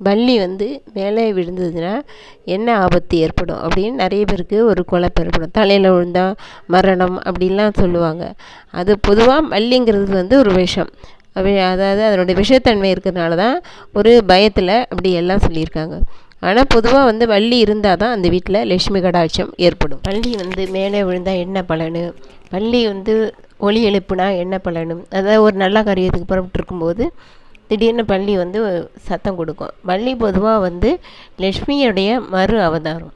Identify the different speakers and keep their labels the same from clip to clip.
Speaker 1: வள்ளி வந்து மேலே விழுந்ததுன்னா என்ன ஆபத்து ஏற்படும் அப்படின்னு நிறைய பேருக்கு ஒரு குழப்பம் ஏற்படும். தலையில் விழுந்தா மரணம் அப்படின்லாம் சொல்லுவாங்க. அது பொதுவாக வள்ளிங்கிறது வந்து ஒரு விஷம். அதாவது அதனுடைய விஷத்தன்மை இருக்கிறதுனால தான் ஒரு பயத்தில் அப்படி எல்லாம் சொல்லியிருக்காங்க. ஆனால் பொதுவாக வந்து வள்ளி இருந்தால் தான் அந்த வீட்டில் லட்சுமி கடாட்சம் ஏற்படும். வள்ளி வந்து மேலே விழுந்தால் என்ன பலன்? வள்ளி வந்து ஒளி எழுப்புனா என்ன பலனும் அதாவது ஒரு நல்ல காரியத்துக்கு புறப்பட்டு இருக்கும்போது திடீர்னு பள்ளி வந்து சத்தம் கொடுக்கும். பள்ளி பொதுவாக வந்து லக்ஷ்மியுடைய மறு அவதாரம்.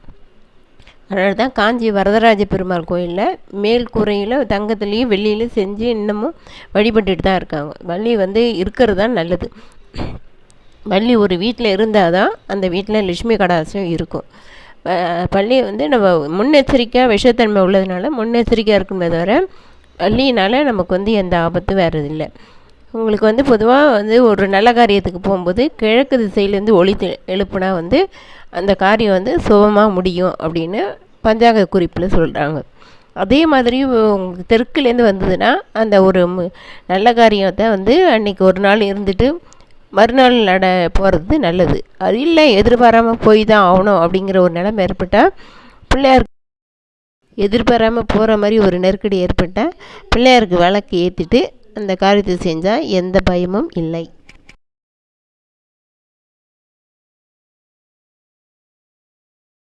Speaker 1: அதனால தான் காஞ்சி வரதராஜ பெருமாள் கோயிலில் மேல் கூரையில் தங்கத்துலேயும் வெள்ளியிலையும் செஞ்சு இன்னமும் வழிபட்டுட்டு தான் இருக்காங்க. வள்ளி வந்து இருக்கிறது தான் நல்லது. வள்ளி ஒரு வீட்டில் இருந்தால் தான் அந்த வீட்டில் லட்சுமி கடாசம் இருக்கும். பள்ளி வந்து நம்ம முன்னெச்சரிக்கையாக விஷத்தன்மை உள்ளதுனால முன்னெச்சரிக்கையாக இருக்குமே தவிர பள்ளியினால் நமக்கு வந்து எந்த ஆபத்தும் வேறு இல்லை உங்களுக்கு வந்து பொதுவாக வந்து ஒரு நல்ல காரியத்துக்கு போகும்போது கிழக்கு திசையிலேருந்து ஒளி எழுப்புனா வந்து அந்த காரியம் வந்து சுபமாக முடியும் அப்படின்னு பஞ்சாங்க குறிப்பில் சொல்கிறாங்க அதே மாதிரி உங்களுக்கு தெற்குலேருந்து வந்ததுன்னா அந்த ஒரு நல்ல காரியத்தை வந்து அன்றைக்கி ஒரு நாள் இருந்துட்டு மறுநாள் நட போகிறது நல்லது. அது இல்லை எதிர்பாராமல் போய் தான் ஆகணும் அப்படிங்கிற ஒரு நிலைமை ஏற்பட்டால் பிள்ளையார் எதிர்பாராமல் போகிற மாதிரி ஒரு நெருக்கடி ஏற்பட்டால் பிள்ளையாருக்கு விளக்கு ஏற்றிட்டு அந்த காரியத்தை செஞ்சால் எந்த பயமும் இல்லை.